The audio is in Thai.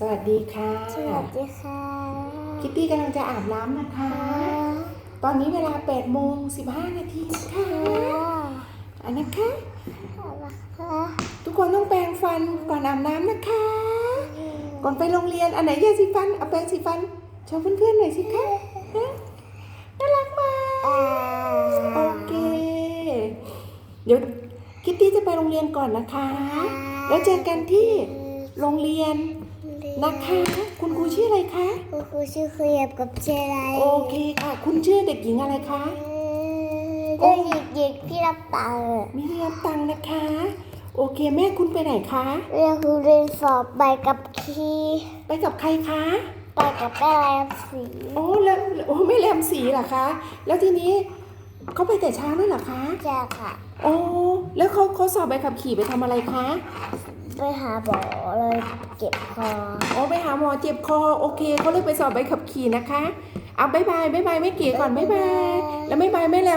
สวัสดีค่ะ สวัสดีค่ะ คิตตี้กำลังจะอาบน้ำนะคะ ตอนนี้เวลา8โมง15 นาทีนะคะอันนะคะ ทุกคนต้องแปรงฟันก่อนอาบน้ำนะคะ ก่อนไปโรงเรียน อันไหนยาสีฟัน เอาแปรงสีฟันโชว์เพื่อนๆหน่อยสิคะฮะน่ารักมากโอเค เดี๋ยวคิตตี้จะไปโรงเรียนก่อนนะคะ แล้วเจอกันที่โรงเรียน นะคะคุณครูชื่ออะไรคะคุณครูชื่อเคลียบกับเจไรโอเคค่ะ คุณชื่อเด็กหญิงอะไรคะเด็กหญิงหญิงพี่รับตามิเรียมตังนะคะ โอเคแม่คุณไปไหนคะเรียนครูเรียนสอบใบกับคีไปกับใครคะไปกับแม่แรมสีโอ้แล้วโอ้ไม่แรมสีเหรอคะ แล้วทีนี้เขาไปแต่เช้าด้วยเหรอคะจ้าค่ะ โอ้แล้วเขาเขาสอบใบขับขี่ไปทำอะไรคะ ไปหาหมอเลยเก็บคอโอ้ไปหาหมอเจ็บคอโอเคเขาเลยไปสอบใบขับขี่นะคะ เอาบายบายบายบายไม่เก๋ก่อนบายบายแล้วบายบายไม่แรม